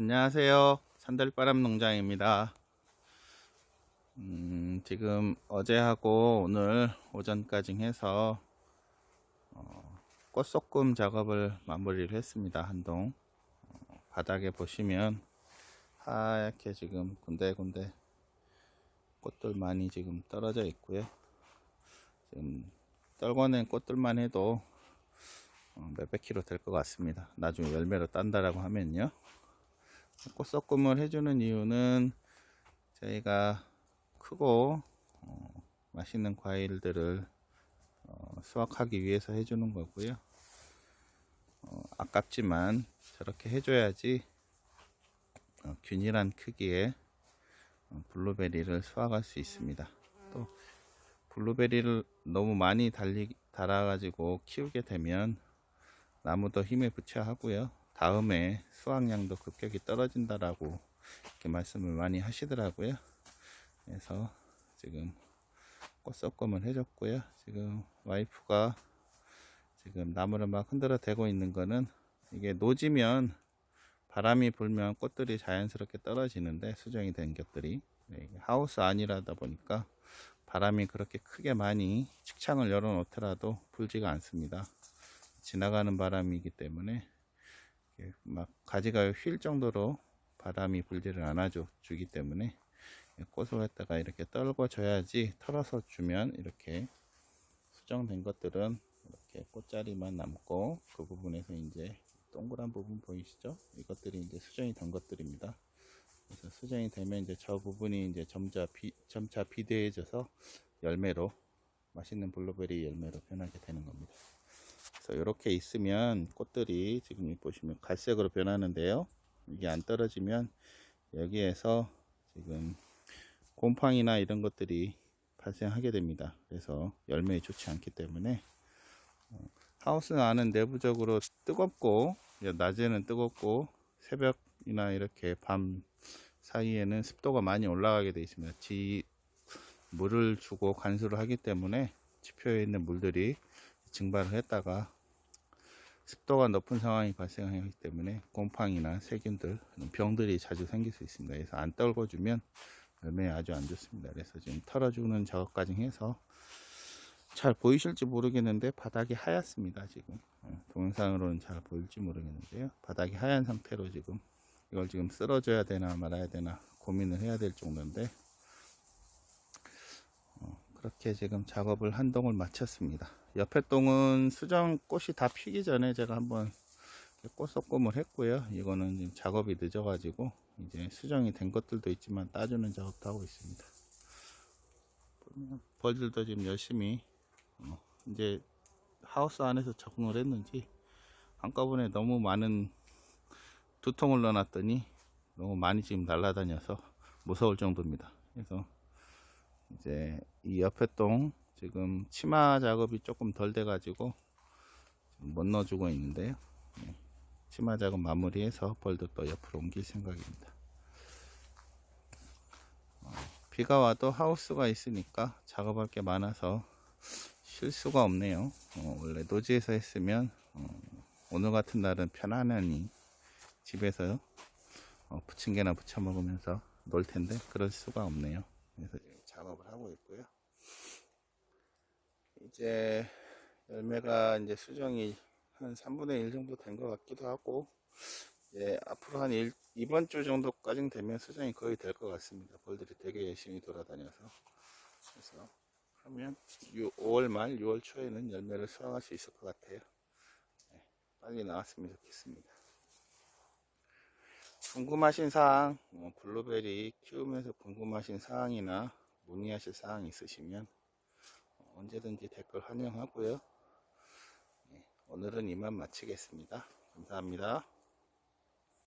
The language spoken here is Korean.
안녕하세요. 산들바람 농장입니다. 음, 지금 어제하고 오늘 오전까지 해서 어, 꽃소금 작업을 마무리를 했습니다. 한동 어, 바닥에 보시면 하얗게 지금 군데군데 꽃들 많이 지금 떨어져 있고요. 지금 떨궈낸 꽃들만 해도 어, 몇백 킬로 될 것 같습니다. 나중에 열매로 딴다라고 하면요. 꽃소금을 해주는 이유는 저희가 크고 어, 맛있는 과일들을 어, 수확하기 위해서 해주는 거고요. 어, 아깝지만 저렇게 해줘야지 어, 균일한 크기의 어, 블루베리를 수확할 수 있습니다. 또 블루베리를 너무 많이 달리, 달아가지고 키우게 되면 나무도 힘에 부채 하고요. 다음에 수확량도 급격히 떨어진다라고 이렇게 말씀을 많이 하시더라고요. 그래서 지금 꽃소금을 해줬고요. 지금 와이프가 지금 나무를 막 흔들어 대고 있는 거는 이게 노지면 바람이 불면 꽃들이 자연스럽게 떨어지는데 수정이 된 것들이 네, 하우스 안이라다 보니까 바람이 그렇게 크게 많이 직창을 열어 놓더라도 불지가 않습니다. 지나가는 바람이기 때문에 막 가지가 휠 정도로 바람이 불지를 않아줘 주기 때문에 꽃을 갖다가 이렇게 떨궈 줘야지 털어서 주면 이렇게 수정된 것들은 이렇게 꽃자리만 남고 그 부분에서 이제 동그란 부분 보이시죠? 이것들이 이제 수정이 된 것들입니다. 그래서 수정이 되면 이제 저 부분이 이제 점차 비, 점차 비대해져서 열매로 맛있는 블루베리 열매로 변하게 되는 겁니다. 그래서 이렇게 있으면 꽃들이 지금 보시면 갈색으로 변하는데요. 이게 안 떨어지면 여기에서 지금 곰팡이나 이런 것들이 발생하게 됩니다. 그래서 열매에 좋지 않기 때문에 어, 하우스 안은 내부적으로 뜨겁고 낮에는 뜨겁고 새벽이나 이렇게 밤 사이에는 습도가 많이 올라가게 되어 있습니다. 지 물을 주고 관수를 하기 때문에 지표에 있는 물들이 증발을 했다가 습도가 높은 상황이 발생하기 때문에 곰팡이나 세균들, 병들이 자주 생길 수 있습니다. 그래서 안 떨궈주면 열매에 아주 안 좋습니다. 그래서 지금 털어주는 작업까지 해서 잘 보이실지 모르겠는데 바닥이 하얗습니다. 지금 어, 동영상으로는 잘 보일지 모르겠는데요. 바닥이 하얀 상태로 지금 이걸 지금 쓸어줘야 되나 말아야 되나 고민을 해야 될 정도인데 어, 그렇게 지금 작업을 한 동을 마쳤습니다. 옆에 동은 수정 꽃이 다 피기 전에 제가 한번 꽃소금을 했고요. 이거는 지금 작업이 늦어가지고 이제 수정이 된 것들도 있지만 따주는 작업도 하고 있습니다. 벌들도 지금 열심히 어, 이제 하우스 안에서 적응을 했는지 한꺼번에 너무 많은 두 통을 넣어놨더니 너무 많이 지금 날아다녀서 무서울 정도입니다. 그래서 이제 이 옆에 동 지금 치마 작업이 조금 덜 돼 가지고 못 넣어주고 있는데요. 네. 치마 작업 마무리해서 벌도 또 옆으로 옮길 생각입니다. 어, 비가 와도 하우스가 있으니까 작업할 게 많아서 쉴 수가 없네요. 어, 원래 노지에서 했으면 어, 오늘 같은 날은 편안하니 집에서 어, 부침개나 부쳐 먹으면서 놀 텐데 그럴 수가 없네요. 그래서 작업을 하고 있고요. 이제 열매가 이제 수정이 한 3분의 1 정도 된 것 같기도 하고 이제 앞으로 한 일, 이번 주 정도까지는 되면 수정이 거의 될 것 같습니다. 벌들이 되게 열심히 돌아다녀서 그래서 하면 6, 5월 말 6월 초에는 열매를 수확할 수 있을 것 같아요. 네, 빨리 나왔으면 좋겠습니다. 궁금하신 사항, 어, 블루베리 키우면서 궁금하신 사항이나 문의하실 사항 있으시면 어, 언제든지 댓글 환영하고요. 네, 오늘은 이만 마치겠습니다. 감사합니다.